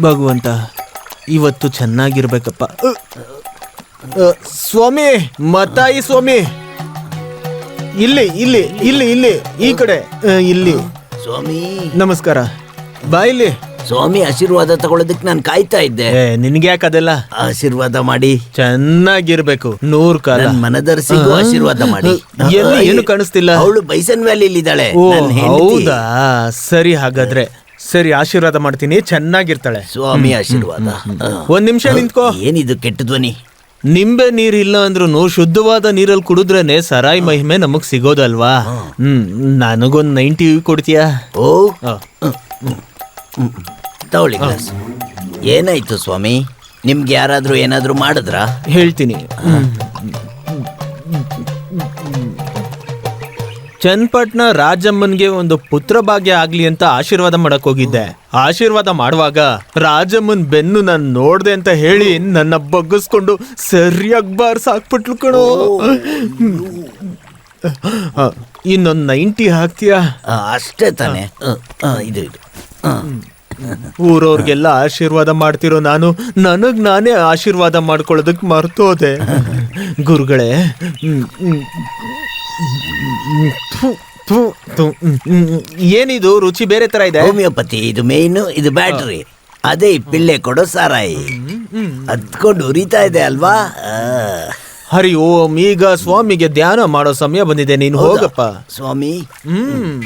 ಭಗವಂತ ಇವತ್ತು ಚೆನ್ನಾಗಿರ್ಬೇಕಪ್ಪ. ಅ, ಅ, ಸ್ವಾಮಿ ಮತಾಯಿ ಸ್ವಾಮಿ. ಇಲ್ಲಿ ಇಲ್ಲಿ ಇಲ್ಲಿ ಇಲ್ಲಿ ಈ ಕಡೆ. ಅ, ಇಲ್ಲಿ. ಸ್ವಾಮಿ. ನಮಸ್ಕಾರ. ಬಾ ಇಲ್ಲಿ. ಸ್ವಾಮಿ ಆಶೀರ್ವಾದ ತಗೊಳ್ಳೋದಕ್ಕೆ ನಾನು ಕಾಯ್ತಾ ಇದ್ದೆ. ಏ ನಿನ್ಗೆ ಯಾಕೆ ಅದೆಲ್ಲ? ಆಶೀರ್ವಾದ ಮಾಡಿ. ಚೆನ್ನಾಗಿರ್ಬೇಕು ನೂರ್ ಕಾಲ. ಮನದರ್ಸಿ ಮನದರ್ಸಿಗೂ ಆಶೀರ್ವಾದ ಮಾಡಿ. ಎಲ್ಲಿ ಏನು ಕಾಣಿಸ್ತಿಲ್ಲ? ಅವಳು ಬೈಸನ್ ವ್ಯಾಲಿ ಇದ್ದಾಳೆ ಓ ನನ್ ಹೆಂಡ್ತಿ. ಹೌದಾ? ಸರಿ ಹಾಗಾದ್ರೆ. ಸರಿ ಆಶೀರ್ವಾದ ಮಾಡ್ತೀನಿ. ಚೆನ್ನಾಗಿರ್ತಾಳೆ. ಸ್ವಾಮಿ ಆಶೀರ್ವಾದ. ಒಂದ್ ನಿಮಿಷ ನಿಂತ್ಕೋ. ಏನಿದು ಕೆಟ್ಟ ಧ್ವನಿ? ನಿಂಬೆ ನೀರಿಲ್ಲ ಅಂದ್ರೂ ಶುದ್ಧವಾದ ನೀರಲ್ಲಿ ಕುಡಿದ್ರೇನೆ ಸರಾಯಿ ಮಹಿಮೆ ನಮಗ್ ಸಿಗೋದಲ್ವಾ? ಹ್ಮ್ ನನಗೊಂದ್ ನೈಂಟಿ ಕೊಡ್ತೀಯಾ? ಓ ತಗೊಳ್ಳಿ ಏನಾಯ್ತು ಸ್ವಾಮಿ? ನಿಮ್ಗೆ ಯಾರಾದ್ರೂ ಏನಾದ್ರೂ ಮಾಡಿದ್ರಾ? ಹೇಳ್ತೀನಿ. ಚನ್ನಪಟ್ನ ರಾಜಮ್ಮನ್ಗೆ ಒಂದು ಪುತ್ರ ಭಾಗ್ಯ ಆಗ್ಲಿ ಅಂತ ಆಶೀರ್ವಾದ ಮಾಡಕ್ ಹೋಗಿದ್ದೆ. ಆಶೀರ್ವಾದ ಮಾಡುವಾಗ ರಾಜಮ್ಮನ್ ಬೆನ್ನು ನಾನು ನೋಡ್ದೆ ಅಂತ ಹೇಳಿ ನನ್ನ ಬಗ್ಗಿಸ್ಕೊಂಡು ಸರಿಯಾಗಿ ಬಾರ್ಸ್ ಹಾಕ್ಬಿಟ್ಲು ಕಣೋ. ಇನ್ನೊಂದು ನೈಂಟಿ ಹಾಕ್ತೀಯಾ? ಅಷ್ಟೇ ತಾನೆ. ಇದು ಇದು. ಊರವ್ರಿಗೆಲ್ಲ ಆಶೀರ್ವಾದ ಮಾಡ್ತಿರೋ ನಾನು ನನಗ್ ನಾನೇ ಆಶೀರ್ವಾದ ಮಾಡ್ಕೊಳ್ಳೋದಕ್ ಮರ್ತೋದೆ. ಗುರುಗಳೇ. ಏನಿದು? ರುಚಿ ಬೇರೆ ತರ ಇದೆ. ಹೋಮಿಯೋಪತಿ ಇದು ಮೇಯ್ನು ಇದು ಬ್ಯಾಟ್ರಿ. ಅದೇ ಈ ಪಿಳ್ಳೆ ಕೊಡೋ ಸಾರಾಯಿ. ಹತ್ಕೊಂಡು ಉರಿತಾ ಇದೆ ಅಲ್ವಾ? ಆ. ಹರಿ ಓಂ ಈಗ ಸ್ವಾಮಿಗೆ ಧ್ಯಾನ ಮಾಡೋ ಸಮಯ ಬಂದಿದೆ. ನೀನು ಹೋಗಪ್ಪ. ಸ್ವಾಮಿ. ಹ್ಮ್.